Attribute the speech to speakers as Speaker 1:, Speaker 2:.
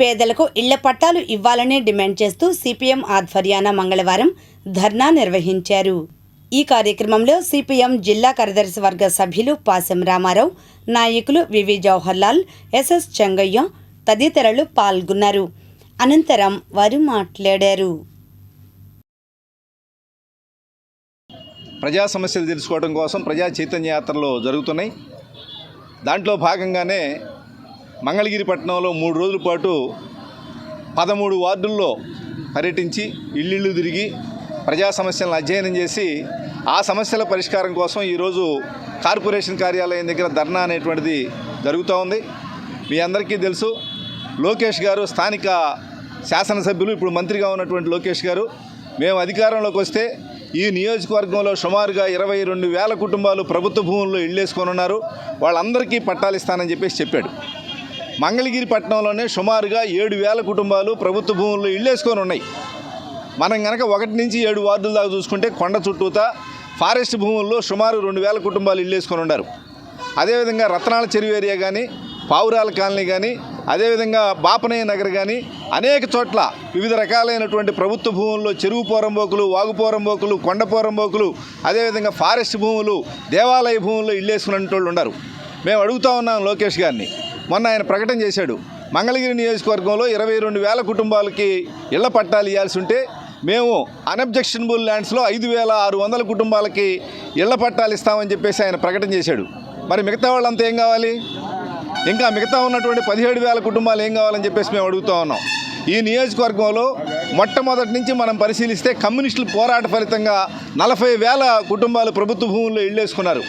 Speaker 1: పేదలకు ఇళ్ళ పట్టాలు ఇవ్వాలని డిమాండ్ చేస్తూ సిపిఎం ఆధ్వర్యాన మంగళవారం ధర్నా నిర్వహించారు. ఈ కార్యక్రమంలో సిపిఎం జిల్లా కార్యదర్శి వర్గ సభ్యులు పాసెం రామారావు నాయకులు వివి జవహర్లాల్ ఎస్ఎస్ చెంగయ్య తదితరులు పాల్గొన్నారు. అనంతరం వారు మాట్లాడారు.
Speaker 2: ప్రజా సమస్యలు తెలుసుకోవడం కోసం ప్రజా చైతన్య యాత్రలు జరుగుతున్నాయి. దాంట్లో భాగంగానే మంగళగిరి పట్టణంలో మూడు రోజుల పాటు పదమూడు వార్డుల్లో పర్యటించి ఇళ్ళిళ్ళు తిరిగి ప్రజా సమస్యలను అధ్యయనం చేసి ఆ సమస్యల పరిష్కారం కోసం ఈరోజు కార్పొరేషన్ కార్యాలయం దగ్గర ధర్నా అనేటువంటిది జరుగుతూ ఉంది. మీ అందరికీ తెలుసు లోకేష్ గారు స్థానిక శాసనసభ్యులు ఇప్పుడు మంత్రిగా ఉన్నటువంటి లోకేష్ గారు. మేము అధికారంలోకి వస్తే ఈ నియోజకవర్గంలో సుమారుగా ఇరవై రెండు వేల కుటుంబాలు ప్రభుత్వ భూముల్లో ఇళ్ళేసుకొని ఉన్నారు. వాళ్ళందరికీ పట్టాలిస్తానని చెప్పేసి చెప్పాడు. మంగళగిరి పట్టణంలోనే సుమారుగా ఏడు వేల కుటుంబాలు ప్రభుత్వ భూముల్లో ఇళ్ళేసుకొని ఉన్నాయి. మనం కనుక ఒకటి నుంచి ఏడు వార్డుల దాకా చూసుకుంటే కొండ చుట్టూతా ఫారెస్ట్ భూముల్లో సుమారు రెండు వేల కుటుంబాలు ఇళ్ళేసుకొని ఉన్నారు. అదేవిధంగా రత్నాల చెరువు ఏరియా కానీ పావురాల కాలనీ కానీ అదేవిధంగా బాపనయ్య నగర్ కానీ అనేక చోట్ల వివిధ రకాలైనటువంటి ప్రభుత్వ భూముల్లో చెరువు పోరంబోకులు వాగు పోరంబోకులు కొండ పోరంబోకులు అదేవిధంగా ఫారెస్ట్ భూములు దేవాలయ భూముల్లో ఇళ్ళేసుకున్న వాళ్ళు ఉన్నారు. మేము అడుగుతా ఉన్నాం లోకేష్ గారిని. మొన్న ఆయన ప్రకటన చేశాడు. మంగళగిరి నియోజకవర్గంలో ఇరవై రెండు వేల కుటుంబాలకి ఇళ్ళ పట్టాలు ఇవ్వాల్సి ఉంటే మేము అన్అబ్జెక్షనబుల్ ల్యాండ్స్లో ఐదు వేల ఆరు వందల కుటుంబాలకి ఇళ్ళ పట్టాలు ఇస్తామని చెప్పేసి ఆయన ప్రకటన చేశాడు. మరి మిగతా వాళ్ళంతా ఏం కావాలి? ఇంకా మిగతా ఉన్నటువంటి పదిహేడు వేల కుటుంబాలు ఏం కావాలని చెప్పేసి మేము అడుగుతూ ఉన్నాం. ఈ నియోజకవర్గంలో మొట్టమొదటి నుంచి మనం పరిశీలిస్తే కమ్యూనిస్టుల పోరాట ఫలితంగా నలభై వేల కుటుంబాలు ప్రభుత్వ భూముల్లో ఇళ్ళేసుకున్నారు